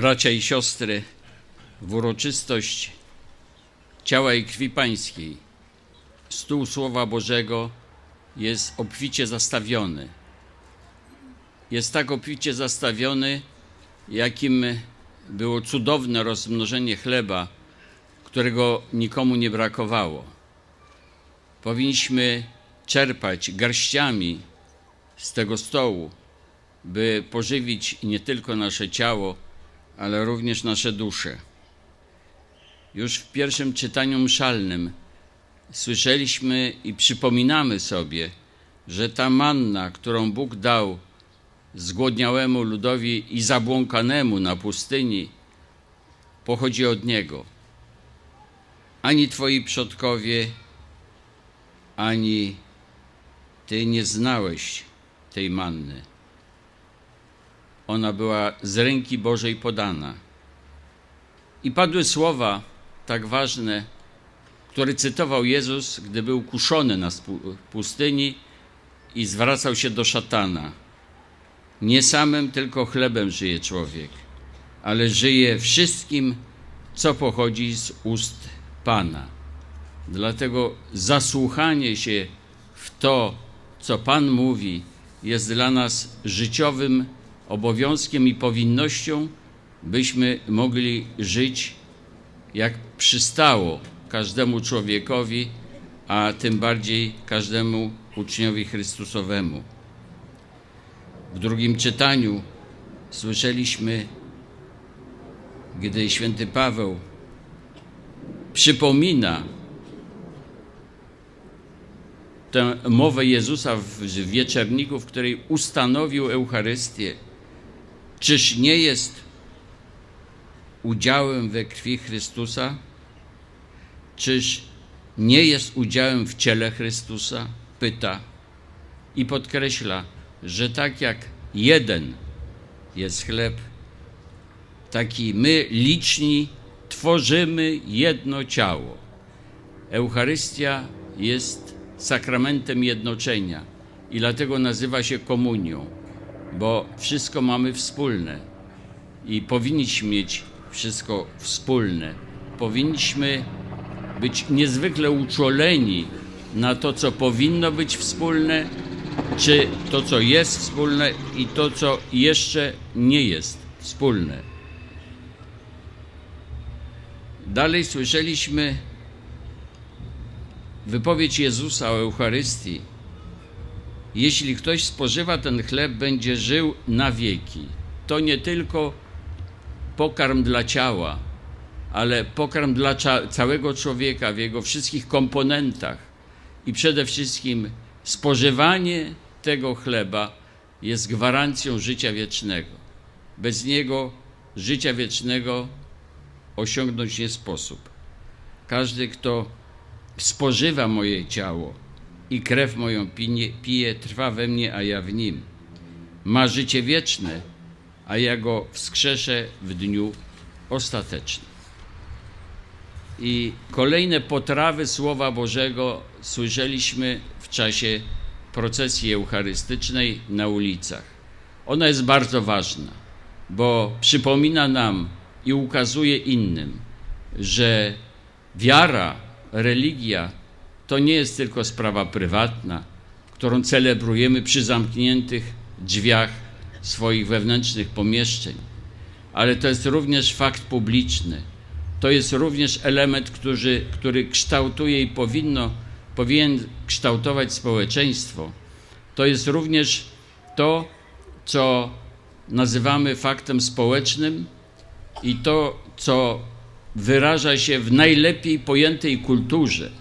Bracia i siostry, w uroczystość ciała i krwi pańskiej stół Słowa Bożego jest obficie zastawiony. Jest tak obficie zastawiony, jakim było cudowne rozmnożenie chleba, którego nikomu nie brakowało. Powinniśmy czerpać garściami z tego stołu, by pożywić nie tylko nasze ciało, ale również nasze dusze. Już w pierwszym czytaniu mszalnym słyszeliśmy i przypominamy sobie, że ta manna, którą Bóg dał zgłodniałemu ludowi i zabłąkanemu na pustyni, pochodzi od Niego. Ani Twoi przodkowie, ani Ty nie znałeś tej manny. Ona była z ręki Bożej podana. I padły słowa tak ważne, które cytował Jezus, gdy był kuszony na pustyni i zwracał się do szatana. Nie samym tylko chlebem żyje człowiek, ale żyje wszystkim, co pochodzi z ust Pana. Dlatego zasłuchanie się w to, co Pan mówi, jest dla nas życiowym obowiązkiem i powinnością, byśmy mogli żyć jak przystało każdemu człowiekowi, a tym bardziej każdemu uczniowi Chrystusowemu. W drugim czytaniu słyszeliśmy, gdy święty Paweł przypomina tę mowę Jezusa w wieczerniku, w której ustanowił Eucharystię. Czyż nie jest udziałem we krwi Chrystusa? Czyż nie jest udziałem w ciele Chrystusa? Pyta i podkreśla, że tak jak jeden jest chleb, taki my liczni tworzymy jedno ciało. Eucharystia jest sakramentem jednoczenia i dlatego nazywa się komunią, bo wszystko mamy wspólne i powinniśmy mieć wszystko wspólne. Powinniśmy być niezwykle uczuleni na to, co powinno być wspólne, czy to, co jest wspólne i to, co jeszcze nie jest wspólne. Dalej słyszeliśmy wypowiedź Jezusa o Eucharystii. Jeśli ktoś spożywa ten chleb, będzie żył na wieki. To nie tylko pokarm dla ciała, ale pokarm dla całego człowieka w jego wszystkich komponentach. I przede wszystkim spożywanie tego chleba jest gwarancją życia wiecznego. Bez niego życia wiecznego osiągnąć nie sposób. Każdy, kto spożywa moje ciało i krew moją pije, pije, trwa we mnie, a ja w nim. Ma życie wieczne, a ja go wskrzeszę w dniu ostatecznym. I kolejne potrawy Słowa Bożego słyszeliśmy w czasie procesji eucharystycznej na ulicach. Ona jest bardzo ważna, bo przypomina nam i ukazuje innym, że wiara, religia to nie jest tylko sprawa prywatna, którą celebrujemy przy zamkniętych drzwiach swoich wewnętrznych pomieszczeń, ale to jest również fakt publiczny. To jest również element, który, który kształtuje i powinno, powinien kształtować społeczeństwo. To jest również to, co nazywamy faktem społecznym i to, co wyraża się w najlepiej pojętej kulturze.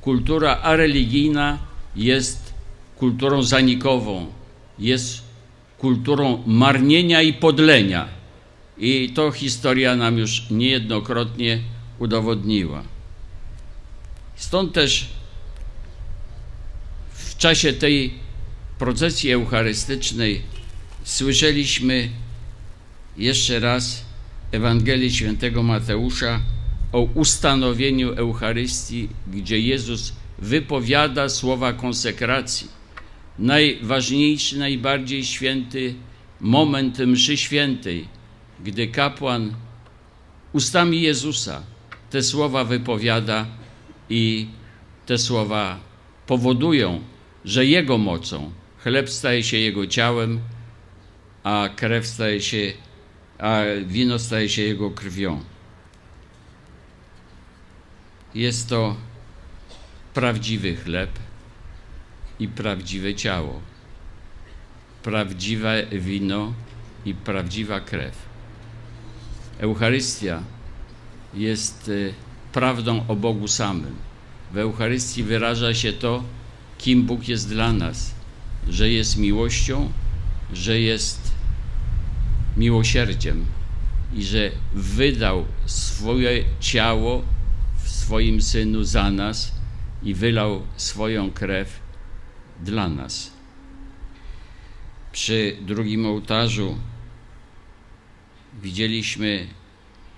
Kultura areligijna jest kulturą zanikową, jest kulturą marnienia i podlenia. I to historia nam już niejednokrotnie udowodniła. Stąd też w czasie tej procesji eucharystycznej słyszeliśmy jeszcze raz Ewangelii Świętego Mateusza o ustanowieniu Eucharystii, gdzie Jezus wypowiada słowa konsekracji. Najważniejszy, najbardziej święty moment mszy świętej, gdy kapłan ustami Jezusa te słowa wypowiada i te słowa powodują, że Jego mocą chleb staje się Jego ciałem, a krew staje się, a wino staje się Jego krwią. Jest to prawdziwy chleb i prawdziwe ciało, prawdziwe wino i prawdziwa krew. Eucharystia jest y, prawdą o Bogu samym. W Eucharystii wyraża się to, kim Bóg jest dla nas, że jest miłością, że jest miłosierdziem i że wydał swoje ciało swoim synu za nas i wylał swoją krew dla nas. Przy drugim ołtarzu widzieliśmy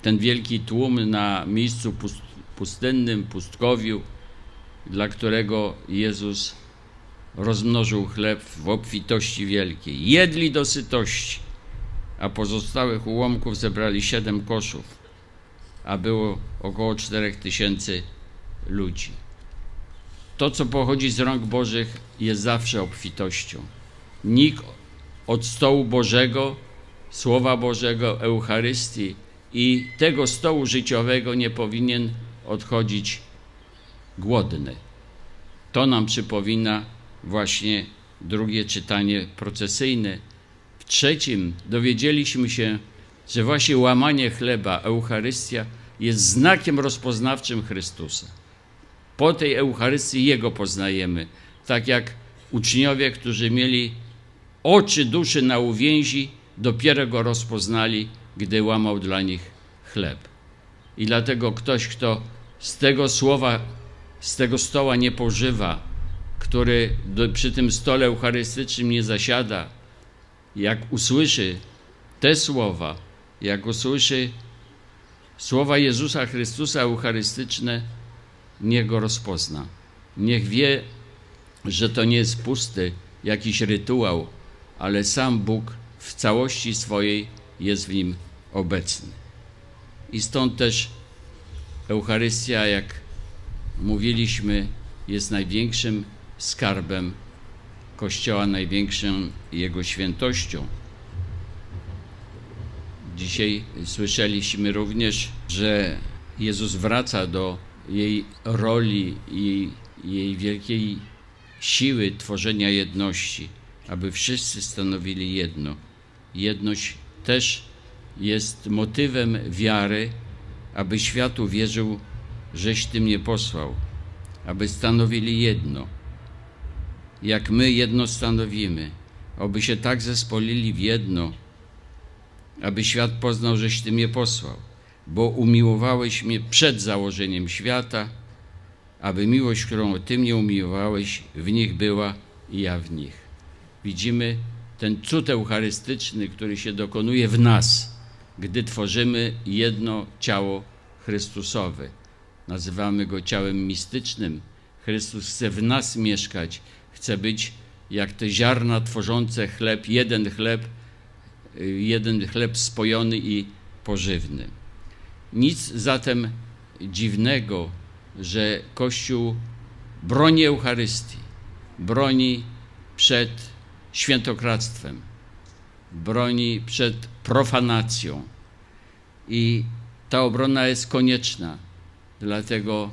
ten wielki tłum na miejscu pustynnym, pustkowiu, dla którego Jezus rozmnożył chleb w obfitości wielkiej. Jedli do sytości, a pozostałych ułomków zebrali siedem koszów, a było około czterech tysięcy ludzi. To, co pochodzi z rąk Bożych, jest zawsze obfitością. Nikt od stołu Bożego, Słowa Bożego, Eucharystii i tego stołu życiowego nie powinien odchodzić głodny. To nam przypomina właśnie drugie czytanie procesyjne. W trzecim dowiedzieliśmy się, że właśnie łamanie chleba, Eucharystia jest znakiem rozpoznawczym Chrystusa. Po tej Eucharystii Jego poznajemy, tak jak uczniowie, którzy mieli oczy duszy na uwięzi, dopiero Go rozpoznali, gdy łamał dla nich chleb. I dlatego ktoś, kto z tego słowa, z tego stoła nie pożywa, który do, przy tym stole eucharystycznym nie zasiada, jak usłyszy te słowa, jak usłyszy słowa Jezusa Chrystusa eucharystyczne, niech go rozpozna. Niech wie, że to nie jest pusty jakiś rytuał, ale sam Bóg w całości swojej jest w nim obecny. I stąd też Eucharystia, jak mówiliśmy, jest największym skarbem Kościoła, największą jego świętością. Dzisiaj słyszeliśmy również, że Jezus wraca do jej roli i jej wielkiej siły tworzenia jedności, aby wszyscy stanowili jedno. Jedność też jest motywem wiary, aby świat uwierzył, żeś Ty mnie posłał, aby stanowili jedno. Jak my jedno stanowimy, aby się tak zespolili w jedno, aby świat poznał, żeś Ty mnie posłał, bo umiłowałeś mnie przed założeniem świata, aby miłość, którą Ty mnie umiłowałeś, w nich była i ja w nich. Widzimy ten cud eucharystyczny, który się dokonuje w nas – gdy tworzymy jedno ciało Chrystusowe. Nazywamy go ciałem mistycznym. Chrystus chce w nas mieszkać, chce być jak te ziarna tworzące chleb, jeden chleb, jeden chleb spojony i pożywny. Nic zatem dziwnego, że Kościół broni Eucharystii, broni przed świętokradztwem, broni przed profanacją. I ta obrona jest konieczna, dlatego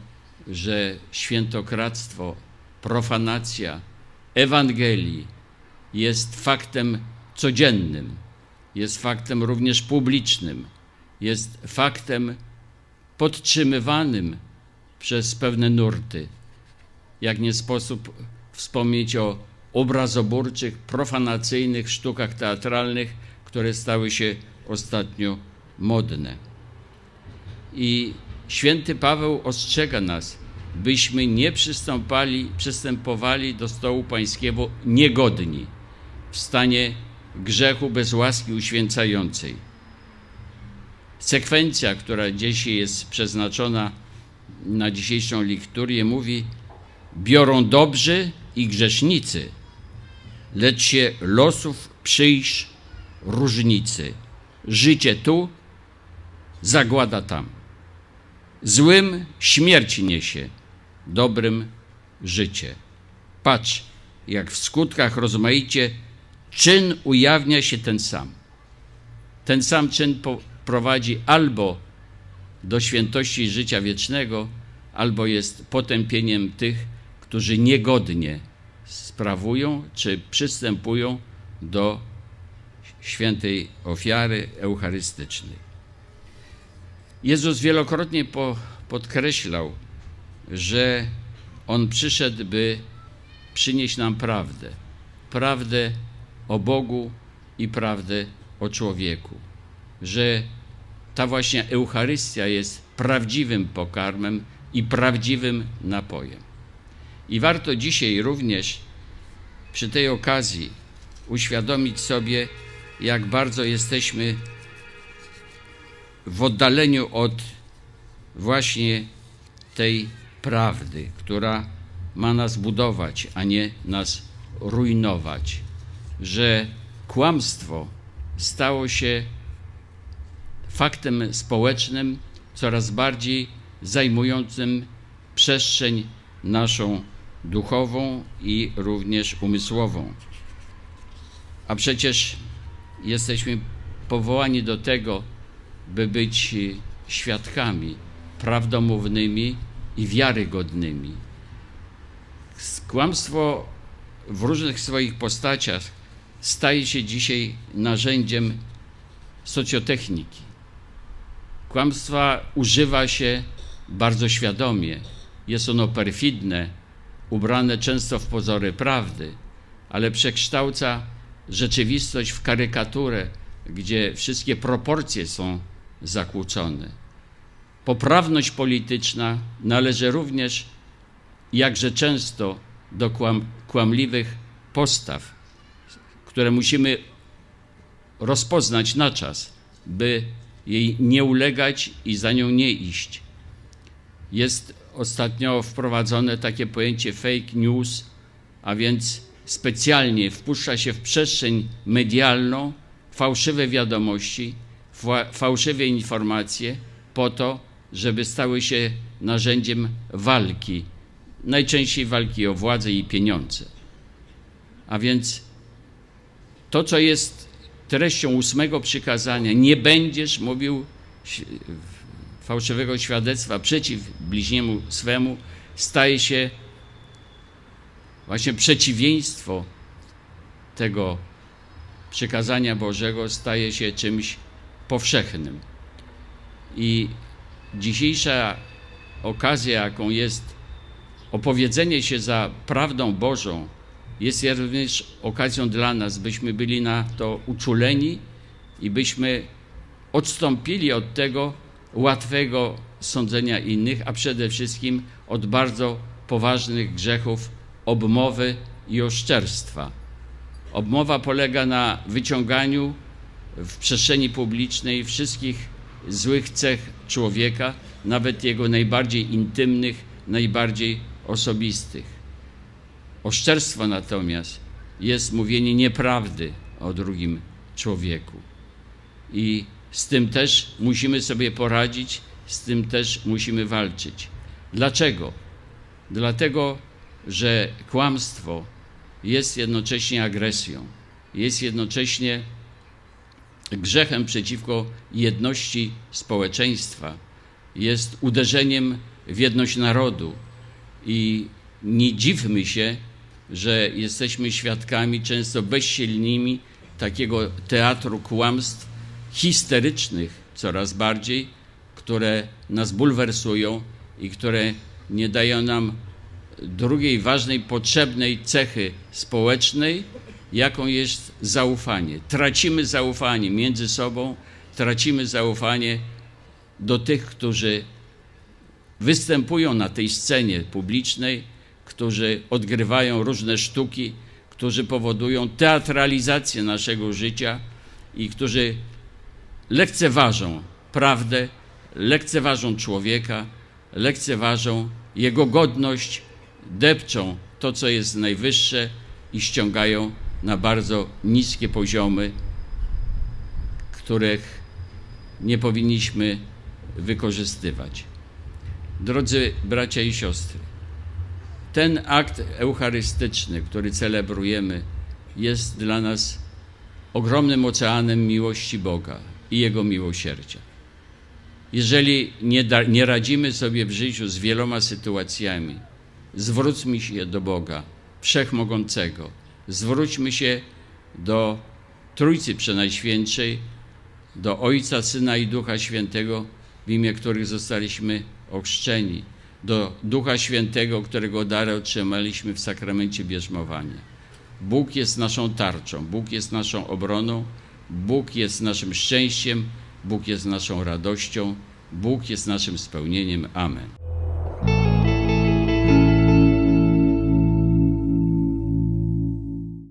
że świętokradztwo, profanacja Ewangelii jest faktem codziennym, jest faktem również publicznym, jest faktem podtrzymywanym przez pewne nurty. Jak nie sposób wspomnieć o obrazoburczych, profanacyjnych sztukach teatralnych, które stały się ostatnio modne. I święty Paweł ostrzega nas, byśmy nie przystąpali, przystępowali do stołu pańskiego niegodni, w stanie grzechu bez łaski uświęcającej. Sekwencja, która dzisiaj jest przeznaczona na dzisiejszą liturgię, mówi: Biorą dobrzy i grzesznicy, lecz się losów przyjść różnicy. życie tu, zagłada tam. Złym śmierć niesie, dobrym życie. Patrz, jak w skutkach rozmaicie czyn ujawnia się ten sam. Ten sam czyn prowadzi albo do świętości życia wiecznego, albo jest potępieniem tych, którzy niegodnie sprawują czy przystępują do świętej ofiary eucharystycznej. Jezus wielokrotnie po, podkreślał, że On przyszedł, by przynieść nam prawdę. Prawdę o Bogu i prawdę o człowieku. Że ta właśnie Eucharystia jest prawdziwym pokarmem i prawdziwym napojem. I warto dzisiaj również przy tej okazji uświadomić sobie, jak bardzo jesteśmy w oddaleniu od właśnie tej prawdy, która ma nas budować, a nie nas rujnować, że kłamstwo stało się faktem społecznym, coraz bardziej zajmującym przestrzeń naszą duchową i również umysłową. A przecież jesteśmy powołani do tego, by być świadkami prawdomównymi i wiarygodnymi. Kłamstwo w różnych swoich postaciach staje się dzisiaj narzędziem socjotechniki. Kłamstwa używa się bardzo świadomie. Jest ono perfidne, ubrane często w pozory prawdy, ale przekształca rzeczywistość w karykaturę, gdzie wszystkie proporcje są zakłócone. Poprawność polityczna należy również jakże często do kłam, kłamliwych postaw, które musimy rozpoznać na czas, by jej nie ulegać i za nią nie iść. Jest ostatnio wprowadzone takie pojęcie fake news, a więc specjalnie wpuszcza się w przestrzeń medialną fałszywe wiadomości, fałszywe informacje po to, żeby stały się narzędziem walki, najczęściej walki o władzę i pieniądze. A więc to, co jest treścią ósmego przykazania, nie będziesz mówił fałszywego świadectwa przeciw bliźniemu swemu, staje się właśnie przeciwieństwo tego przykazania Bożego staje się czymś powszechnym. I dzisiejsza okazja, jaką jest opowiedzenie się za prawdą Bożą, jest również okazją dla nas, byśmy byli na to uczuleni i byśmy odstąpili od tego łatwego sądzenia innych, a przede wszystkim od bardzo poważnych grzechów obmowy i oszczerstwa. Obmowa polega na wyciąganiu w przestrzeni publicznej wszystkich złych cech człowieka, nawet jego najbardziej intymnych, najbardziej osobistych. Oszczerstwo natomiast jest mówienie nieprawdy o drugim człowieku. I z tym też musimy sobie poradzić, z tym też musimy walczyć. Dlaczego? Dlatego, że kłamstwo jest jednocześnie agresją, jest jednocześnie grzechem przeciwko jedności społeczeństwa, jest uderzeniem w jedność narodu. I nie dziwmy się, że jesteśmy świadkami często bezsilnymi takiego teatru kłamstw histerycznych coraz bardziej, które nas bulwersują i które nie dają nam drugiej ważnej, potrzebnej cechy społecznej, jaką jest zaufanie. Tracimy zaufanie między sobą, tracimy zaufanie do tych, którzy występują na tej scenie publicznej, którzy odgrywają różne sztuki, którzy powodują teatralizację naszego życia i którzy lekceważą prawdę, lekceważą człowieka, lekceważą jego godność, depczą to, co jest najwyższe i ściągają na bardzo niskie poziomy, których nie powinniśmy wykorzystywać. Drodzy bracia i siostry, ten akt eucharystyczny, który celebrujemy, jest dla nas ogromnym oceanem miłości Boga i Jego miłosierdzia. Jeżeli nie, da, nie radzimy sobie w życiu z wieloma sytuacjami, zwróćmy się do Boga Wszechmogącego, zwróćmy się do Trójcy Przenajświętszej, do Ojca, Syna i Ducha Świętego, w imię których zostaliśmy ochrzczeni, do Ducha Świętego, którego darę otrzymaliśmy w sakramencie bierzmowania. Bóg jest naszą tarczą, Bóg jest naszą obroną, Bóg jest naszym szczęściem, Bóg jest naszą radością, Bóg jest naszym spełnieniem. Amen.